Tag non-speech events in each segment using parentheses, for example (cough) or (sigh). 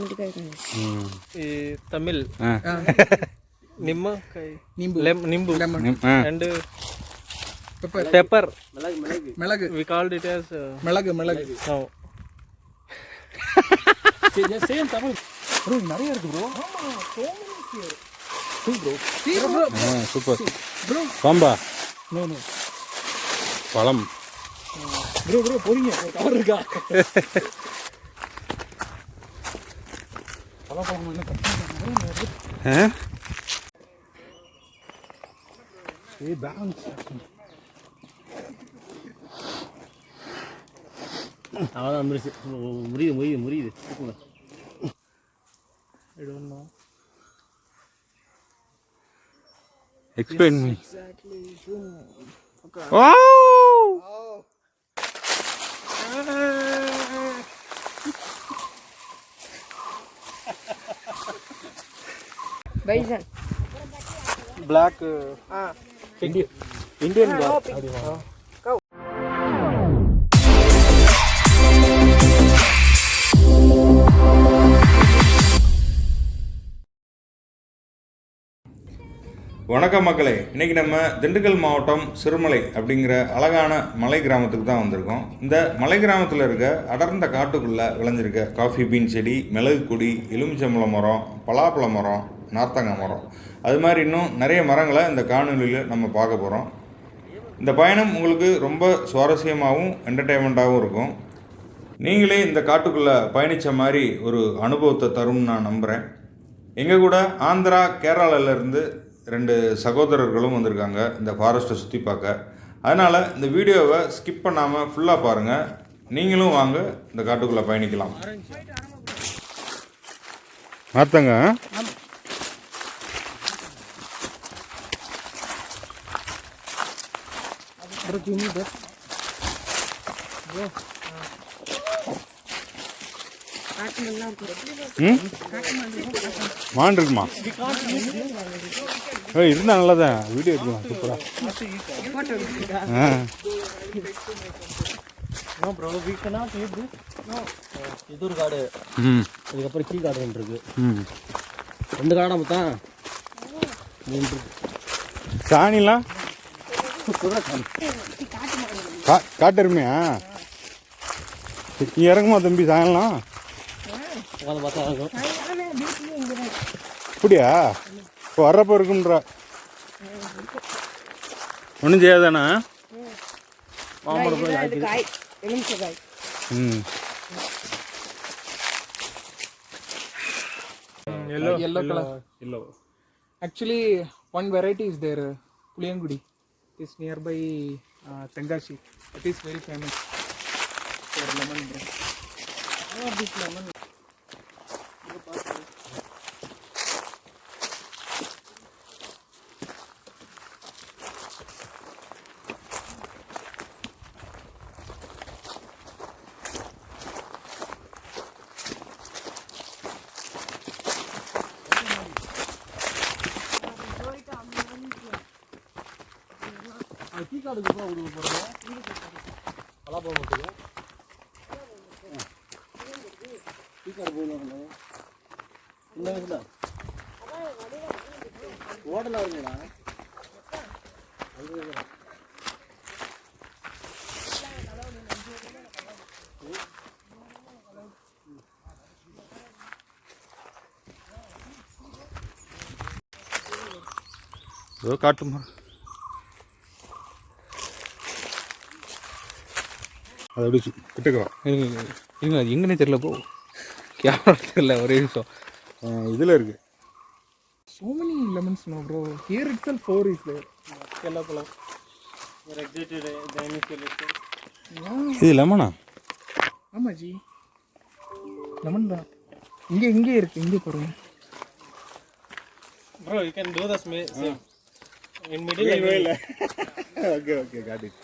Automatic ಹ್ಞೂ ಈ ತಮಿಳ್ ಹಾಂ ನಿಮ್ಮಕಾಯಿ ನಿಂಬು ಲೆಮ್ ನಿಂಬು lemon, ನಿಮ್ಮ ಹಾಂ and pepper, pepper மிளகு we called it as uh, மிளகு மிளகு now same tamil ப்ரோ நிறைய இருக்கு ப்ரோ ஆ சூப்பர் பாம்பா நோ நோ பழம் ப்ரோ ப்ரோ போறீங்க ஒரு கவர் இருக்கா பழப்பழம் என்ன கட்டி ஆ ஏ பேலன்ஸ் அவ்வளோதான் முடிச்சு முடியுது முடியுது முடியுது தூக்குங்க. I don't know explain me wow bison black Indian வணக்கம் மக்களே. இன்றைக்கி நம்ம திண்டுக்கல் மாவட்டம் சிறுமலை அப்படிங்கிற அழகான மலை கிராமத்துக்கு தான் வந்திருக்கோம். இந்த மலை கிராமத்தில் இருக்க அடர்ந்த காட்டுக்குள்ளே விளைஞ்சிருக்க காஃபி பீன் செடி மிளகு கொடி எலுமிச்சம்பழ மரம் பலாப்பழ மரம் நார்த்தங்காய் மரம். அது மாதிரி இன்னும் நிறைய மரங்களை இந்த காணொலியில் நம்ம பார்க்க போகிறோம் இந்த பயணம் உங்களுக்கு ரொம்ப சுவாரஸ்யமாகவும் என்டர்டெயின்மெண்ட்டாகவும் இருக்கும். நீங்களே இந்த காட்டுக்குள்ளே பயணித்த மாதிரி ஒரு அனுபவத்தை தரும்னு நான் நம்புகிறேன் எங்கள் கூட ஆந்திரா கேரளால இருந்து ரெண்டு சகோதரர்களும் வந்திருக்காங்க இந்த ஃபாரஸ்ட்டை சுற்றி பார்க்க. அதனால் இந்த வீடியோவை ஸ்கிப் பண்ணாமல் ஃபுல்லாக பாருங்கள் நீங்களும் வாங்க இந்த காட்டுக்குள்ளே பயணிக்கலாம். ப்ரோ மீ தட் ம் மான் இருக்குமா? ஏய் இருந்தால் நல்லதான். வீடியோ எடுக்கலாம். சூப்பராக ஆ. No. இது ஒரு காடு. ம். அதுக்கப்புறம் கீழ் காடு ஒன்று இருக்கு. ம். ரெண்டு காடா மொத்தம். மூணு இருக்கு. சாணிலாம்? கா காட்டெருமையா நீ இறங்குமா தம்பி சாயலாம் அப்படியா இப்போ வர்றப்போ இருக்கும்ன்ற ஒன்றும் செய்யாதானா மாம்பழம் ம் yellow yellow color yellow actually one variety is there puliyangudi Is nearby uh, Tengashi. It is very famous for lemon bro. Oh, this lemon. அதுக்கு கீழ் காடுக்கு போக கொடுக்க போகிறோம் பலாப்பழம் மட்டும் கீழ் போயிடுவாங்க இந்த வயசுல ஓடலாம் இருக்குடா ஏதோ காட்டுமா? அது அப்படி சு- கிட்டக்கா இருங்க இருங்க அது எங்கன்னே தெரியல போ கேமரா தெரியல ஒரே நிமிஷம் இதில் இருக்கு So many lemons now, bro. Here itself, four is there. yellow color we exited uh, the initial stage. Yeah. இது லெமனா ஆமா ஜி லெமன் தான் இங்கே இங்கே இருக்கு இங்கே பாருங்க bro you can do the same same in middle I will okay okay got it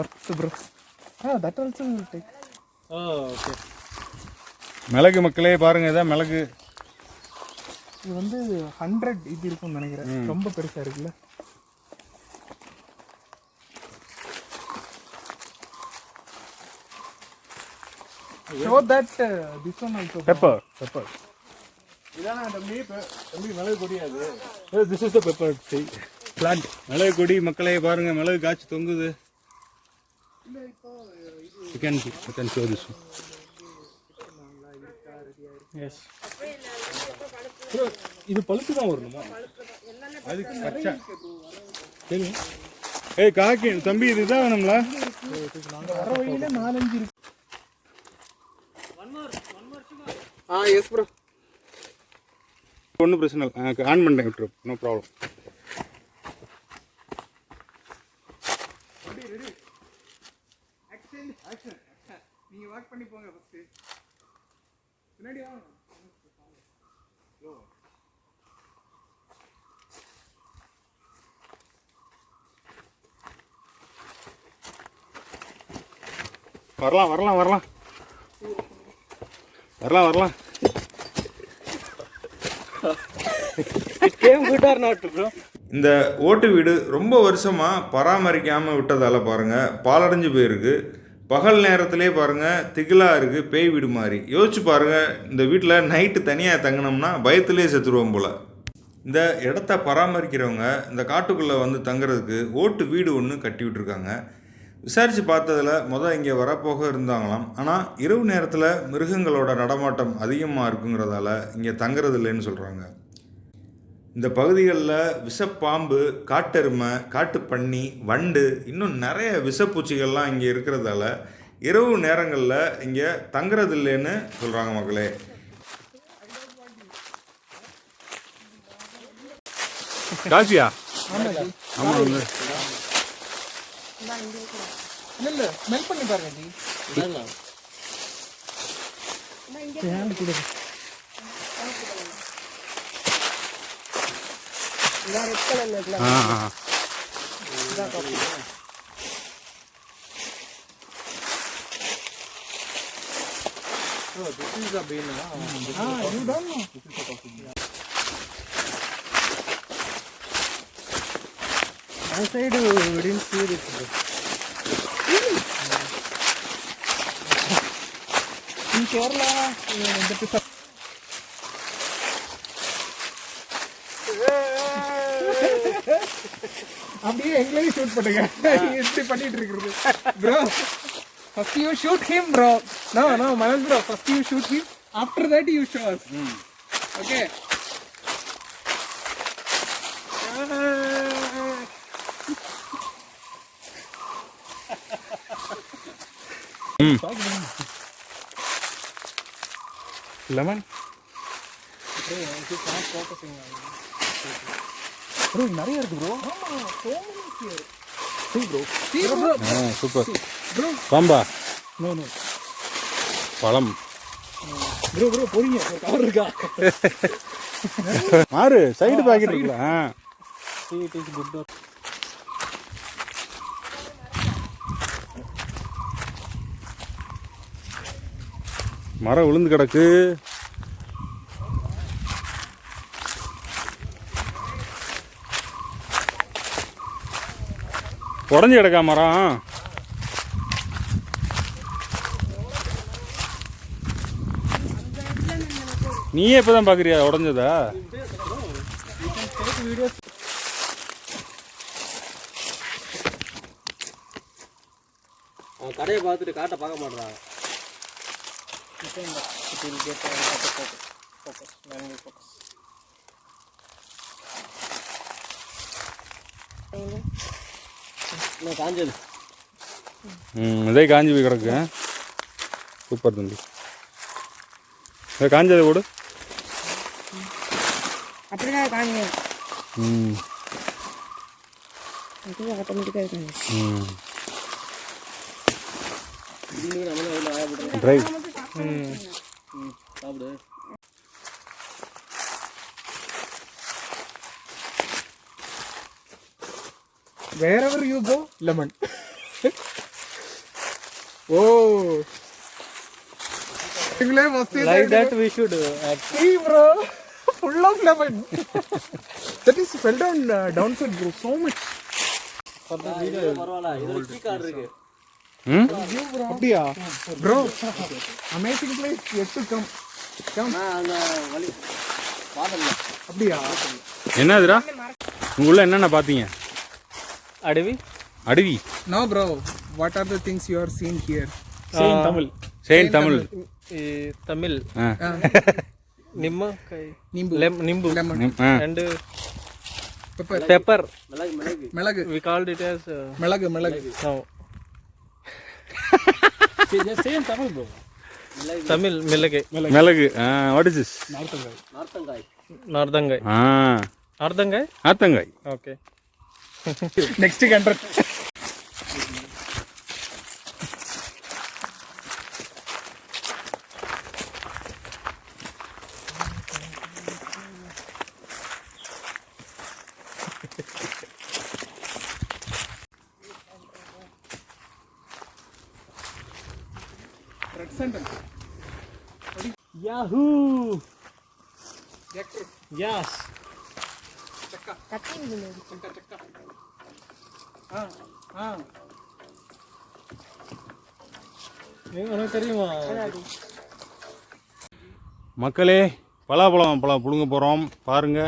worth bro ah that also take oh okay. மிளகு மக்களே பாருங்க இதான் மிளகு. இது வந்து ஹண்ட்ரட் இது இருக்கும்னு நினைக்கிறேன். ரொம்ப பெருசா இருக்குல்ல? That uh, this one also. Pepper pepper இதானா தம்பி? தம்பி மிளகு கொடியாது this is the pepper tree plant மிளகு கொடி மக்களே பாருங்க மிளகு காய்ச்சி தொங்குது. You can you can show this yes இது பழுத்து தான் வரணுமா? அதுக்கு பச்சை. சரி. ஏய் காக்கி தம்பி இதுதான் வேணும்ல? வர வழியில நாலஞ்சு இருக்கு. ஆ எஸ் ப்ரோ ஒன்றும் பிரச்சனை இல்லை. ஆன் பண்ணிட்டேன் விட்டுரு. நோ ப்ராப்ளம் நீங்க வாக் பண்ணி போங்க ஃபர்ஸ்ட் பின்னாடி வாங்க வரலாம் வரலாம் வரலாம். வரலாம் வரலாம்? இந்த ஓட்டு வீடு ரொம்ப வருஷமாக பராமரிக்காமல் விட்டதால் பாருங்கள் பாலடைஞ்சு போயிருக்கு. பகல் நேரத்திலே பாருங்கள் திகிலாக இருக்குது பேய் வீடு மாதிரி. யோசிச்சு பாருங்கள் இந்த வீட்டில் நைட்டு தனியாக தங்கினோம்னா பயத்திலே செத்துருவோம் போல். இந்த இடத்த பராமரிக்கிறவங்க இந்த காட்டுக்குள்ளே வந்து தங்குறதுக்கு ஓட்டு வீடு ஒன்று கட்டி விட்டுருக்காங்க. விசாரித்து பார்த்ததுல மொதல் இங்கே வரப்போக இருந்தாங்களாம். ஆனால் இரவு நேரத்தில் மிருகங்களோட நடமாட்டம் அதிகமாக இருக்குங்கிறதால இங்கே தங்குறது இல்லைன்னு சொல்கிறாங்க இந்த பகுதிகளில் விஷப்பாம்பு காட்டெருமை காட்டுப்பன்னி வண்டு இன்னும் நிறைய விஷப்பூச்சிகள்லாம் இங்கே இருக்கிறதால இரவு நேரங்களில் இங்கே தங்குறது இல்லைன்னு சொல்கிறாங்க மக்களே. காசியா? ஆமா ஜி ஆமா இல்ல இல்ல. ஸ்மெல் பண்ணி பாருங்க ஜி இதான் ரெட் கலர்ல இருக்குல்ல ஆ ஆ. இதான் coffee ah you don't know My side, we didn't see this, bro. in Kerala that is a அப்படியே எங்களையும் ஷூட் பண்ணுங்க. இப்படி பண்ணிட்டு இருக்கிறது. Bro first you shoot him bro no no Manoj bro first you shoot him after that you show us okay lemon bro நிறைய இருக்கு bro super பாம்பா பழம். போறீங்க கவர் இருக்கா? (laughs) மாறு சைடு பாக்கெட் இருக்குல்ல See, it is good or மரம் விழுந்து கிடக்கு. உடஞ்சி கிடக்கா மரம்? நீயே இப்பதான் பார்க்குறியா உடஞ்சதா? அவன் கடையை பார்த்துட்டு காட்டை பார்க்க மாட்டான் இன்னும் காஞ்சது ம் இதே காஞ்சி போய் கிடக்கு? சூப்பர் தம்பி. இதே காஞ்சதை போடு. அப்படிதான் காமிங்க ம். ஆட்டோமேட்டிக்காக இருக்காங்க ம். இன்னும் நம்மளும் அதில் ஆயப்பட்டு ட்ரை சாப்பிடு wherever you go lemon (laughs) oh நீங்களே மஸ்தி like that we should act see bro full of lemon (laughs) that is fell down uh, downside bro so much for the video அப்படியா? ப்ரோ அமேசிங் பிளேஸ் எட்டு come come அப்படியா? என்னதுடா? உள்ள என்னென்ன பார்த்தீங்க? அடவி. Adavi. No bro what are the things you are seen here same Tamil. Same Tamil Tamil நிம்மக்காய் நிம்பு. நிம்பு. ரெண்டு. பெப்பர் பெப்பர் uh, மிளகு. மிளகு வி கால்ட் இட் ஆஸ் மிளகு மிளகு. தமிழ் மிளகு மிளகு வாட் இஸ் திஸ் நார்த்தங்காய் நார்த்தங்காய் ஆ நார்த்தங்காய் நார்த்தங்காய் okay next contract sentence. Yahoo! Jackfruit. Ah. Ah. Eh, தெரியுமா? மக்களே பலாப்பழம் பழம் புழுங்க போகிறோம் பாருங்க.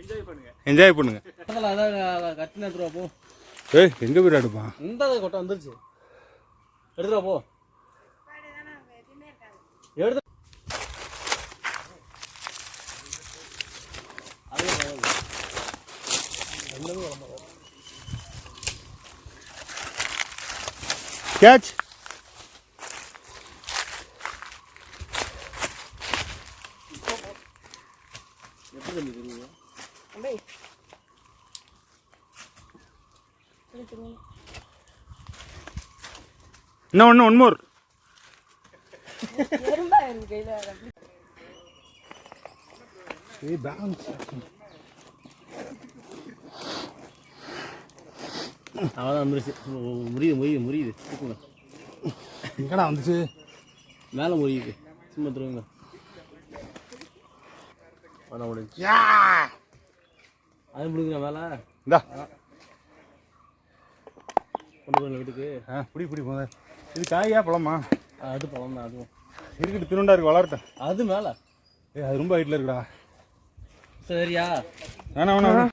என்ஜாய் பண்ணுங்க. என்ஜாய் பண்ணுங்க. அதான் கத்தினா போ. ஏய் எங்க போய் எடுப்பான் இந்த கொட்டம் வந்துருச்சு. எடுத்துருவா போ. கேட்ச். இன்னும் ஒன்று ஒன் மோர் எறும்பா இருக்கு கையில அப்படி. அவ்வளோதான் வந்துருச்சு. முறியுது முறியுது முறியுது. தூக்குங்க. எங்கடா வந்துச்சு? மேலே முறியுது. சும்மா திருவுங்க. பண்ண முடிஞ்சு அது முடியுங்க மேலே? இந்தா. கொண்டு போய் வீட்டுக்கு. ஆ பிடி பிடி போத இது காயா பழமா? அது பழம் தான் அதுவும். இருக்கட்டு திருண்டா இருக்கு வளரட்டும். அது மேலே? ஏய் அது ரொம்ப ஹைட்டில் இருக்குடா. சரியா? வேணாம் வேணாம்.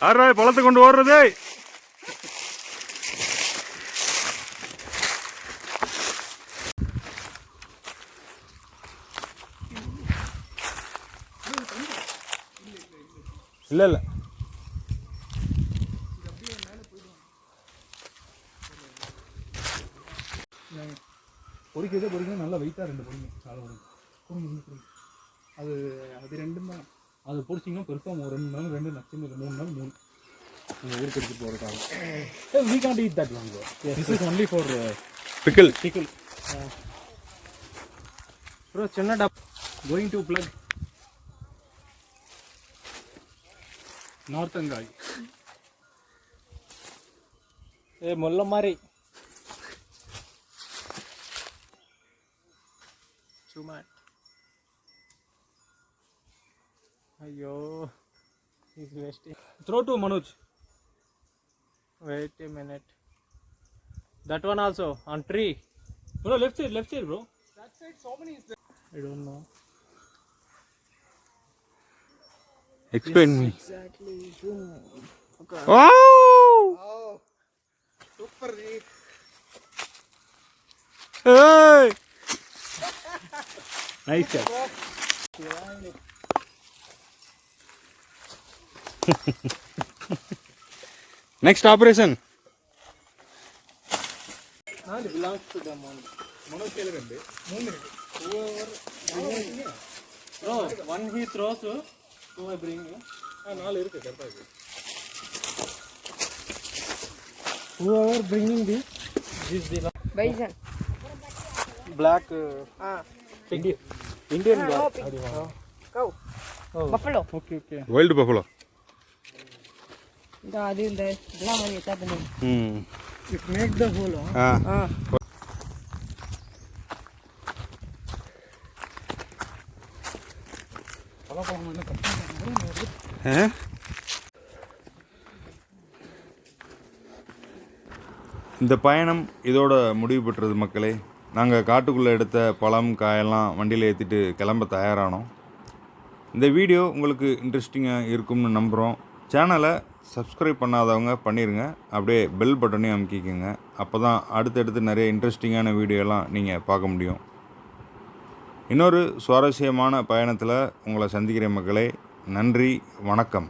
ஆறா பழத்தை கொண்டு ஓடுறது? இல்ல இல்ல. பொறிக்கிறதே பொறிக்க நல்லா வெயிட்டாக ரெண்டு பொறிங்க சாலை பொறிங்க அது அது ரெண்டும் தான். அது பொறிச்சிங்கன்னா பெருசாக ஒரு ரெண்டு நாள் ரெண்டு நச்சு மூணு நாள் மூணு. உங்கள் ஊருக்கு எடுத்துகிட்டு போகிறதுக்காக we can't eat that one this is only for pickle pickle bro சின்ன டப் கோயிங் டு பிளக் நார்த்தங்காய். Ayo, he's wasting. Throw to Manoj. Wait a minute. That one also on tree. No, left side, left side, bro. That side, so many. I don't know. Explain me. Exactly. Oh. Wow! Super. Hey! (laughs) nice job. Next operation. And belongs to the moon. Monokelvende. Moon. Whoever. No, one he throws, two I bring. Ah, naal irukke karta idu. Whoever bringing this, this the bison. Black. Ah. Uh, Indian. Indian black. Cow. Oh. Buffalo. Okay, okay. Wild buffalo. இந்த அது இந்த இதெல்லாம் மாதிரி எத்தா பண்ணி ம் It make the hole. Huh? ஆ ஆ ஆ? இந்த பயணம் இதோட முடிவு பெற்றது மக்களே நாங்கள் காட்டுக்குள்ளே எடுத்த பழம் காயெல்லாம் வண்டியில் ஏற்றிட்டு கிளம்ப தயாரானோம் இந்த வீடியோ உங்களுக்கு இன்ட்ரெஸ்டிங்காக இருக்கும்னு நம்புகிறோம் சேனலை சப்ஸ்கிரைப் பண்ணாதவங்க பண்ணிடுங்க அப்படியே பெல் பட்டனையும் அமுக்கிக்கோங்க. அப்போ தான் அடுத்தடுத்து நிறைய இன்ட்ரெஸ்டிங்கான வீடியோலாம் நீங்கள் பார்க்க முடியும். இன்னொரு சுவாரஸ்யமான பயணத்தில் உங்களை சந்திக்கிற மக்களே நன்றி வணக்கம்.